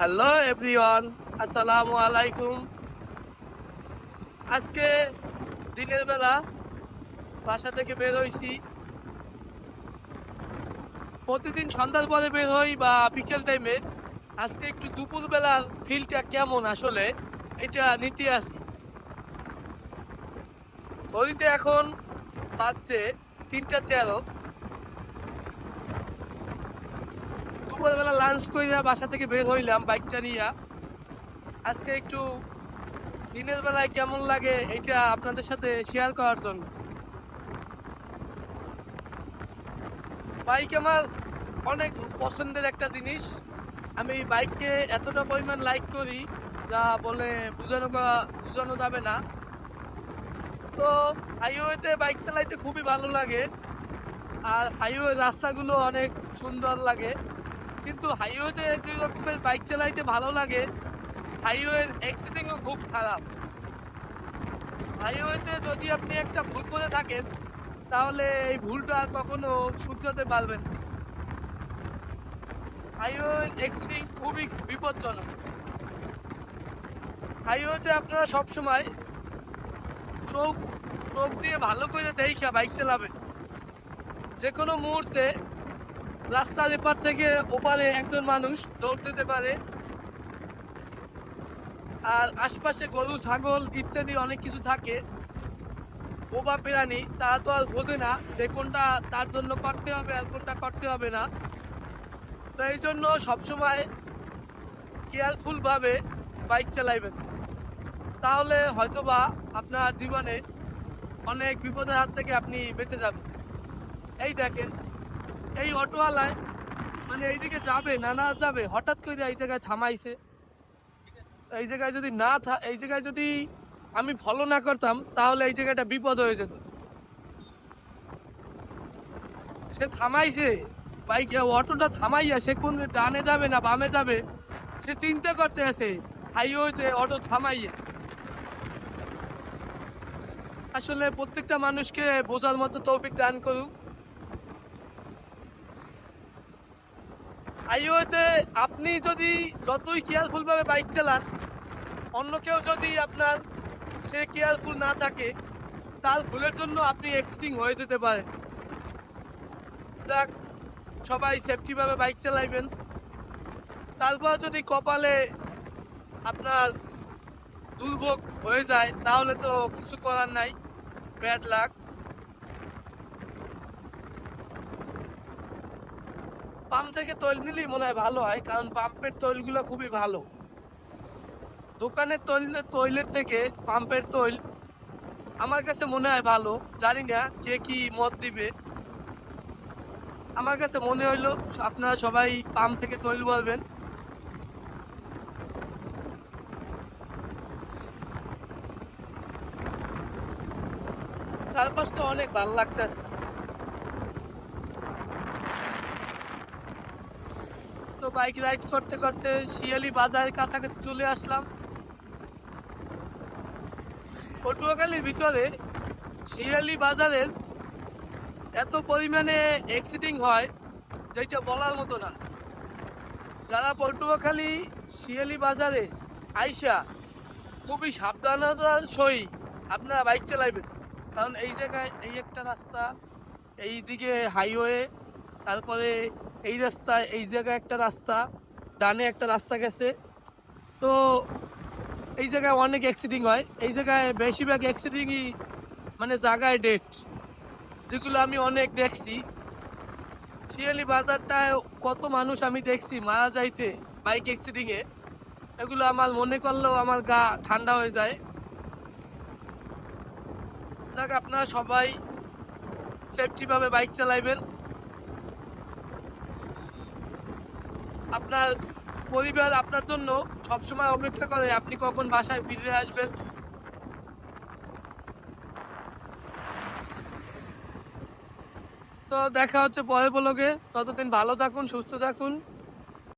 Hello everyone আসসালামু আলাইকুম আজকে দিনের বেলা বাসা থেকে বের হইছি প্রতিদিন সন্ধ্যার পরে বের হই বা বিকেল টাইমে আজকে একটু দুপুরবেলার ফিলটা কেমন আসলে, এটা নিতে আসি। ঘড়িতে এখন বাজছে তিনটা তেরো। দুপুরবেলা লাঞ্চ কইরা বাসা থেকে বের হইলাম বাইকটা নিয়ে। আজকে একটু দিনের বেলায় কেমন লাগে এটা আপনাদের সাথে শেয়ার করার জন্য। বাইক আমার অনেক পছন্দের একটা জিনিস। আমি বাইককে এতটা পরিমাণ লাইক করি, যা বলে বোঝানো বোঝানো যাবে না। তো হাইওয়েতে বাইক চালাইতে খুবই ভালো লাগে। আর হাইওয়ে রাস্তাগুলো অনেক সুন্দর লাগে। কিন্তু হাইওয়েতে যে রকমের বাইক চালাইতে ভালো লাগে হাইওয়ের অ্যাক্সিডেন্টও খুব খারাপ। হাইওয়েতে যদি আপনি একটা ভুল করে থাকেন, তাহলে এই ভুলটা আর কখনো শুধরাতে পারবেন না। হাইওয়ে অ্যাক্সিডেন্ট খুবই বিপজ্জনক। হাইওয়েতে আপনারা সবসময় চোখ চোখ দিয়ে ভালো করে দেখা বাইক চালাবেন। যে কোনো মুহূর্তে রাস্তার এপার থেকে ওপারে একজন মানুষ দৌড় দিতে পারে। আর আশপাশে গরু, ছাগল ইত্যাদি অনেক কিছু থাকে। বোবা প্রাণী, তা তো আর বোঝে না যে কোনটা তার জন্য করতে হবে আর কোনটা করতে হবে না। তো এই জন্য সবসময় কেয়ারফুলভাবে বাইক চালাইবেন। তাহলে হয়তোবা আপনার জীবনে অনেক বিপদের হাত থেকে আপনি বেঁচে যাবেন। এই দেখেন এই অটোওয়ালায় মানে এইদিকে যাবে না না যাবে, হঠাৎ করে এই জায়গায় থামাইছে। এই জায়গায় যদি না এই জায়গায় যদি আমি ফলো না করতাম, তাহলে এই জায়গাটা বিপদ হয়ে যেত। সে থামাইছে। বাইক অটোটা থামাইয়া সে কোন ডানে যাবে না বামে যাবে, সে চিন্তা করতে আছে হাইওয়েতে অটো থামাইয়া। আসলে প্রত্যেকটা মানুষকে বোঝার মতো তৌফিক দান করুক। হাইওয়েতে আপনি যদি যতই কেয়ারফুলভাবে বাইক চালান, অন্য কেউ যদি আপনার সে কেয়ারফুল না থাকে, তার ভুলের জন্য আপনি এক্সিডিং হয়ে যেতে পারে। যাক, সবাই সেফটিভাবে বাইক চালাইবেন। তারপর যদি কপালে আপনার দুর্ভোগ হয়ে যায়, তাহলে তো কিছু করার নাই। ব্যাড লাক পাম্প থেকে তৈল নিলেই মনে হয় ভালো হয়, কারণ পাম্পের তৈলগুলো খুবই ভালো। দোকানের তৈল, তৈলের থেকে পাম্পের তৈল আমার কাছে মনে হয় ভালো। জানি না কে কি মত দিবে। আমার কাছে মনে হইল, আপনারা সবাই পাম্প থেকে তৈল বলবেন। চারপাশটা অনেক ভালো লাগতেছে। বাইক রাইড করতে করতে শিয়ালি বাজারের কাছাকাছি চলে আসলাম। পটুয়াখালীর ভিতরে শিয়ালি বাজারের এত পরিমাণে এক্সিডিং হয়, যেটা বলার মতো না। যারা পটুয়াখালী শিয়ালি বাজারে আইসা খুবই সাবধানতার সই আপনারা বাইক চালাইবেন। কারণ এই জায়গায় এই একটা রাস্তা, এই দিকে হাইওয়ে তারপরে এই রাস্তায় এই জায়গায় একটা রাস্তা, ডানে একটা রাস্তা গেছে। তো এই জায়গায় অনেক অ্যাক্সিডেন্ট হয়। এই জায়গায় বেশিরভাগ অ্যাক্সিডেন্টই মানে জায়গায় ডেট যেগুলো আমি অনেক দেখছি। শিয়ালি বাজারটায় কত মানুষ আমি দেখছি মারা যাইতে বাইক অ্যাক্সিডেন্টে এগুলো আমার মনে করলেও আমার গা ঠান্ডা হয়ে যায়। দেখ আপনারা সবাই সেফটিভাবে বাইক চালাইবেন। আপনার পরিবার আপনার জন্য সবসময় অপেক্ষা করে, আপনি কখন বাসায় ফিরে আসবেন? তো দেখা হচ্ছে পরে ব্লগে ততদিন ভালো থাকুন, সুস্থ থাকুন।